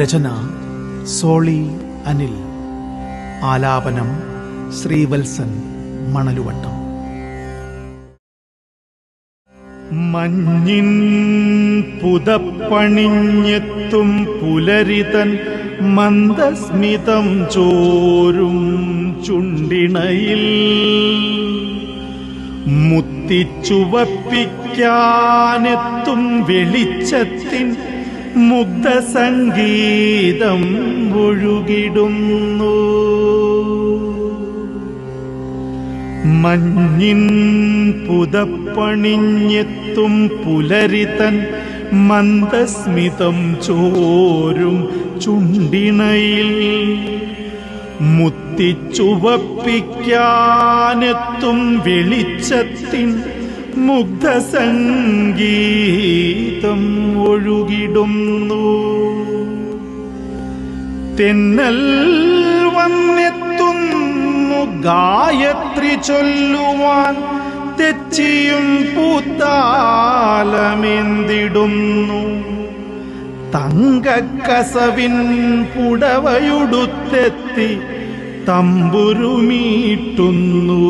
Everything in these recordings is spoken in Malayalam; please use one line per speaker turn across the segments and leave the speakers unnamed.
രചന സോളി അനിൽ. ആലാപനം ശ്രീവത്സൻ മണലുവട്ടം. മഞ്ഞിൻ പുതപ്പണിഞ്ഞെത്തും പുലരിതൻ മന്ദസ്മിതം ചോരും ചുണ്ടിണയിൽ. മുത്തിച്ചുവപ്പിക്കാനെത്തും വെളിച്ചത്തിൻ മുഗ്ധസംഗീതം ഒഴുകിടുന്നു മഞ്ഞിൻ പുതപ്പണിഞ്ഞെത്തും പുലരിതൻ മന്ദസ്മിതം ചോരും ചുണ്ടിണയിൽ. മുത്തിച്ചുവപ്പിക്കാനെത്തും വെളിച്ചത്തിൻ മുഗ്ധസംഗീതം ഒഴുകിടുന്നു. തെന്നൽ വന്നെത്തുന്നു ഗായത്രി ചൊല്ലുവാൻ തെച്ചിയും പൂത്താലമെന്തിടുന്നു. തങ്കക്കസവിൻ പുടവയുടുത്തെത്തി തമ്പുരുമീട്ടുന്നു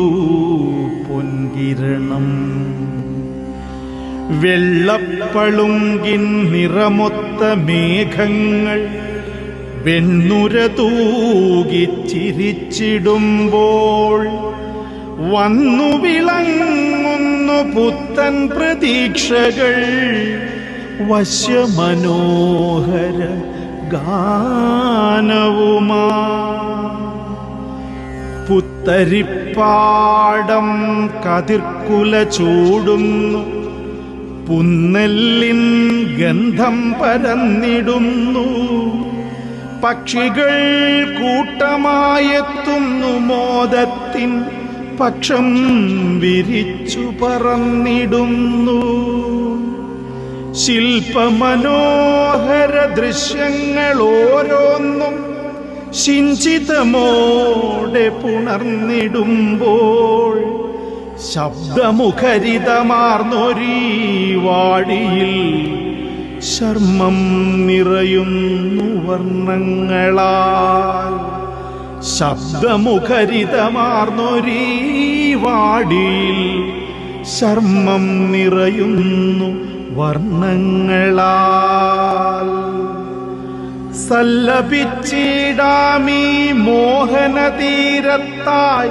പൊൻകിരണം. വെള്ളപ്പളുങ്കിൻ നിറമൊത്ത മേഘങ്ങൾ വെണ്ണുര തൂകിച്ചിരിച്ചിടുമ്പോൾ വന്നു വിളങ്ങുന്നു പുത്തൻ പ്രതീക്ഷകൾ. വശ്യമനോഹര ഗാനവുമാ. പുത്തരിപ്പാടം കതിർക്കുല ചൂടുന്നു. പുന്നെല്ലിൻ ഗന്ധം പരന്നിടുന്നു. പക്ഷികൾ കൂട്ടമായെത്തുന്നു മോദത്തിൻ പക്ഷം വിരിച്ചു പറന്നിടുന്നു. ശില്പമനോഹര ദൃശ്യങ്ങൾ ഓരോന്നും ശിഞ്ചിതമോടെ പുണർന്നിടുമ്പോൾ ശബ്ദമുഖരിതമാർന്നൊരീ വാടിയിൽ ശർമ്മം നിറയുന്നു വർണങ്ങളാൽ. ശബ്ദമുഖരിതമാർന്നൊരീ വാടിയിൽ ശർമ്മം നിറയുന്നു വർണങ്ങളാൽ. സല്ലപിച്ചിടാമീ മോഹനതീരത്തായി.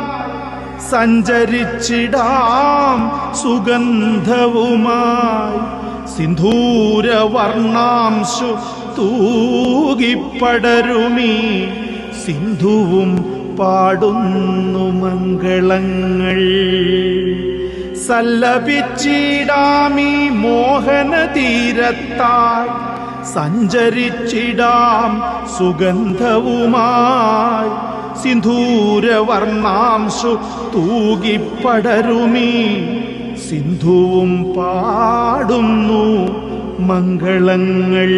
സഞ്ചരിച്ചിടാം സുഗന്ധവുമായി. സിന്ധൂരവർണാംശു തൂകിപ്പടരുമീ. സിന്ധുവും പാടുന്നു മംഗളങ്ങൾ. സല്ലപിച്ചിടാമീ മോഹനതീരത്തായി. സഞ്ചരിച്ചിടാം സുഗന്ധവുമായി. സിന്ധൂരവർണാംശു തൂകിപ്പടരുമീ. സിന്ധുവും പാടുന്നു മംഗളങ്ങൾ.